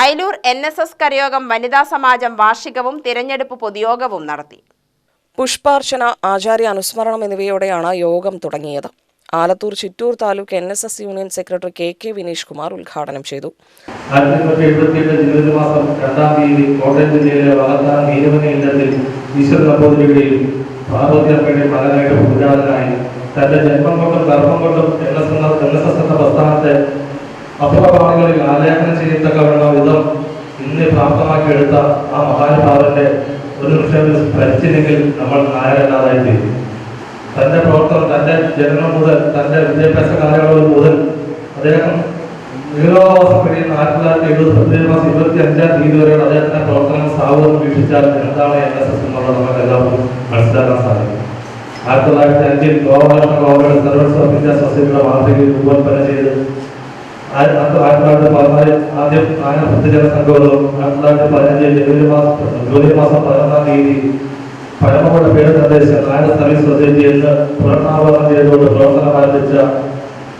Ayalur N S S കരയോഗം വനിതാ സമാജം വാർഷികവും തിരഞ്ഞെടുപ്പ് പൊതുയോഗവും നടത്തി. പുഷ്പാർച്ചന ആചാര്യ അനുസ്മരണം എന്നിവയോടെയാണ് യോഗം തുടങ്ങിയത്. Alathur Chittur taluk N S S union secretary K K Vineesh Kumar ഉദ്ഘാടനം ചെയ്തു. മാസം രണ്ടാം തീയതി കോട്ടയം ജില്ലയിലെ വാഗത്താൻ നീലമണി ഇല്ലത്തിൽ ഈശ്വര നമ്പൂതിരിയുടെയും പാർവതിയമ്മയുടെയും മകനായിട്ട് പൂജാതനായി തന്റെ ജന്മം കൊണ്ടും കർമ്മം കൊണ്ടും എൻ എസ് എന്ന എൻ എസ് എസ് എന്ന പ്രസ്ഥാനത്തെ അപുറപാണികളിൽ ആലേഖനം ചെയ്യത്തക്കവണ്ണം വിധം ഇന്ന് പ്രാപ്തമാക്കി എടുത്ത ആ മഹാനുഭാവന്റെ ഒരു നിമിഷം ഭരിച്ചില്ലെങ്കിൽ നമ്മൾ നായരല്ലാതായി തീരും തന്റെ പ്രവർത്തനം തന്റെ ജനനം മുതൽ തന്റെ വിദ്യാഭ്യാസ കാലയളവ് മുതൽ അദ്ദേഹം ദീർഘവാസം കഴിയുന്ന ആയിരത്തി തൊള്ളായിരത്തി എഴുപത് ഫെബ്രുവരി മാസം ഇരുപത്തി അഞ്ചാം തീയതി വരെയുള്ള അദ്ദേഹത്തിന്റെ പ്രവർത്തനം സാഹോദരം വീക്ഷിച്ചാൽ എന്താണ് എൻ എസ് എസ് എന്നുള്ളത് നമുക്ക് എല്ലാവർക്കും മനസ്സിലാക്കാൻ സാധിക്കും ആയിരത്തി തൊള്ളായിരത്തി അഞ്ചിൽ Gopalakrishna government service of India സൊസൈറ്റിയുടെ മാതൃകയിൽ രൂപകൽപ്പന ചെയ്ത് ആയിരത്തി പതിനാല് ആദ്യം നായക ഭക്തജന സംഘങ്ങളും ആയിരത്തി തൊള്ളായിരത്തി പതിനഞ്ച് ജനുവരി മാസം പതിനൊന്നാം തീയതി പരമയുടെ പേര് നിർദ്ദേശിച്ച നായക സർവീസ് സൊസൈറ്റി എന്ന് പുനർനാമകരണം ചെയ്തുകൊണ്ട് പ്രവർത്തനം ആരംഭിച്ച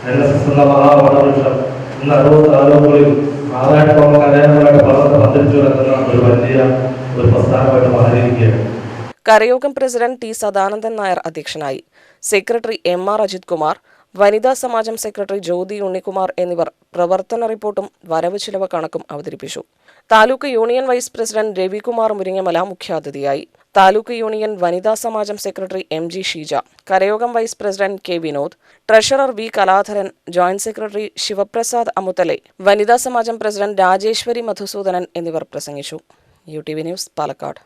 എൻ എസ് എസ് എന്ന മഹാവടവൃക്ഷം ഇന്ന് അറുപത് താലൂക്കുകളിൽ ആറായിരത്തോളം കലയങ്ങളായിട്ട് പലർന്ന് പന്തലിച്ചു കിടക്കുന്ന ഒരു വലിയ ഒരു കരയോഗം പ്രസിഡന്റ് ടി സദാനന്ദൻ നായർ അധ്യക്ഷനായി. Secretary M R Ajith Kumar വനിതാ സമാജം സെക്രട്ടറി ജ്യോതി ഉണ്ണികുമാർ എന്നിവർ പ്രവർത്തന റിപ്പോർട്ടും വരവ് ചിലവ് കണക്കും അവതരിപ്പിച്ചു. Taluk union vice president Ravikumar Muringamala മുഖ്യാതിഥിയായി. താലൂക്ക് യൂണിയൻ വനിതാ സമാജം secretary M G Sheeja കരയോഗം vice president K Vinod treasurer V Kaladharan joint secretary Sivaprasad Amuthale വനിതാ സമാജം പ്രസിഡന്റ് രാജേശ്വരി മധുസൂദനൻ എന്നിവർ പ്രസംഗിച്ചു. U T V news Palakkad.